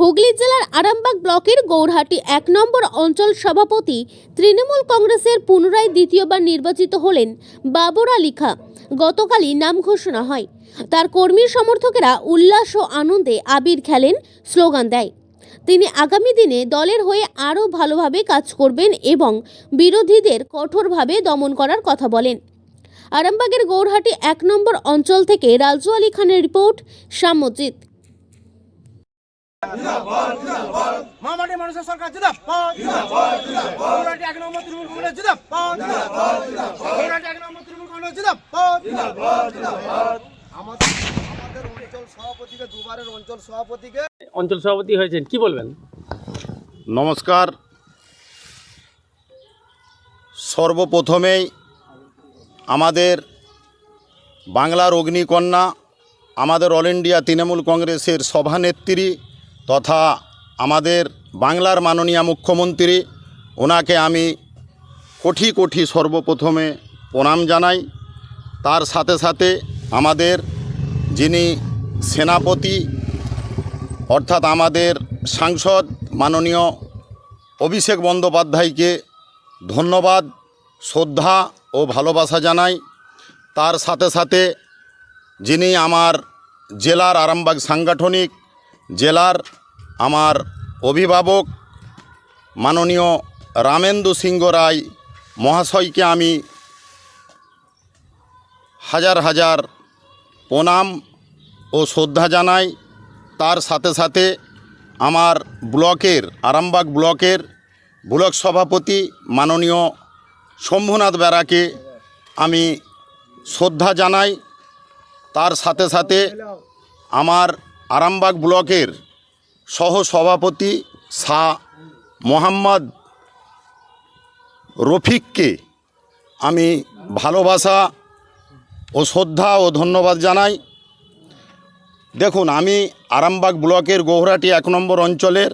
হুগলি জেলার আরামবাগ ব্লকের গৌরহাটি এক নম্বর অঞ্চল সভাপতি তৃণমূল কংগ্রেসের পুনরায় দ্বিতীয়বার নির্বাচিত হলেন বাবর আলী খা। গতকালই নাম ঘোষণা হয়। তার কর্মী সমর্থকেরা উল্লাস ও আনন্দে আবির খেলেন, স্লোগান দেয়। তিনি আগামী দিনে দলের হয়ে আরও ভালোভাবে কাজ করবেন এবং বিরোধীদের কঠোরভাবে দমন করার কথা বলেন। আরামবাগের গৌরহাটি এক নম্বর অঞ্চল থেকে রাজু আলী খানের রিপোর্ট সাম্যজিৎ মহামাটি মানুষের সরকার জিন্দাবাদ। গৌরাটি এক নম্বর তৃণমূল কংগ্রেস জিন্দাবাদ। গৌরাটি এক নম্বর তৃণমূল কংগ্রেস জিন্দাবাদ। আমাদের আমাদের অঞ্চল সভাপতিকে দুবারের অঞ্চল সভাপতিকে। অঞ্চল সভাপতি হয়েছেন কি বলবেন? নমস্কার। সর্বপ্রথমেই আমাদের বাংলার অগ্নিকন্যা আমাদের অল ইন্ডিয়া তৃণমূল কংগ্রেসের সভানেত্রী তথা আমাদের বাংলার মাননীয় মুখ্যমন্ত্রী, ওনাকে আমি কোটি কোটি সর্বপ্রথমে প্রণাম জানাই। তার সাথে সাথে আমাদের যিনি সেনাপতি, অর্থাৎ আমাদের সাংসদ মাননীয় অভিষেক বন্দ্যোপাধ্যায়কে ধন্যবাদ, শ্রদ্ধা ও ভালোবাসা জানাই। তার সাথে সাথে যিনি আমার জেলার আরামবাগ সাংগঠনিক, জেলার আমার অভিভাবক মাননীয় রামেন্দু সিংহ রায় মহাশয়কে আমি হাজার হাজার প্রণাম ও শ্রদ্ধা জানাই। তার সাথে সাথে আমার ব্লকের, আরামবাগ ব্লকের ব্লক সভাপতি মাননীয় শম্ভুনাথ বেরাকে আমি শ্রদ্ধা জানাই। তার সাথে সাথে আমার আরামবাগ ব্লকের সহ সভাপতি শাহ মোহাম্মদ রফিককে আমি ভালোবাসা ও শ্রদ্ধা ও ধন্যবাদ জানাই। দেখুন, আমি আরামবাগ ব্লকের গৌহাটি এক নম্বর অঞ্চলের।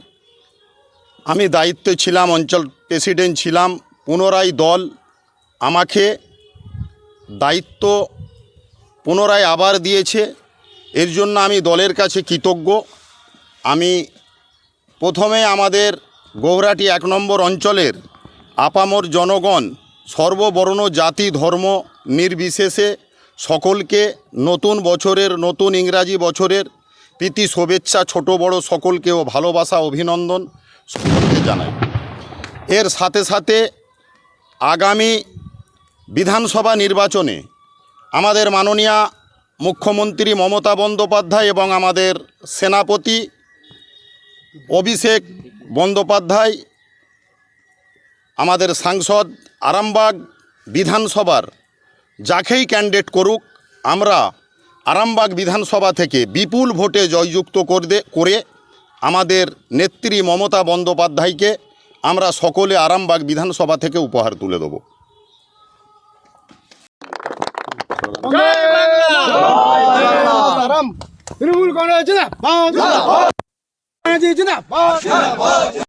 আমি দায়িত্বে ছিলাম, অঞ্চল প্রেসিডেন্ট ছিলাম, পুনরায় দল আমাকে দায়িত্ব পুনরায় আবার দিয়েছে। এর জন্য আমি দলের কাছে কৃতজ্ঞ। আমি প্রথমে আমাদের গৌহাটি এক নম্বর অঞ্চলের আপামর জনগণ সর্ববর্ণ জাতি ধর্ম নির্বিশেষে সকলকে নতুন বছরের, নতুন ইংরাজি বছরের প্রীতি, শুভেচ্ছা, ছোট বড় সকলকে ও ভালোবাসা, অভিনন্দন সকলকে জানাই। এর সাথে সাথে আগামী বিধানসভা নির্বাচনে আমাদের মাননীয়া মুখ্যমন্ত্রী মমতা বন্দ্যোপাধ্যায় এবং আমাদের সেনাপতি অভিষেক বন্দ্যোপাধ্যায় আমাদের সাংসদ আরামবাগ বিধানসভার যাকেই ক্যান্ডিডেট করুক আমরা আরামবাগ বিধানসভা থেকে বিপুল ভোটে জয়যুক্ত করতে করে আমাদের নেত্রী মমতা বন্দ্যোপাধ্যায়কে আমরা সকলে আরামবাগ বিধানসভা থেকে উপহার তুলে দেব। তৃণমূল কংগ্রেস 天津，今天，今天，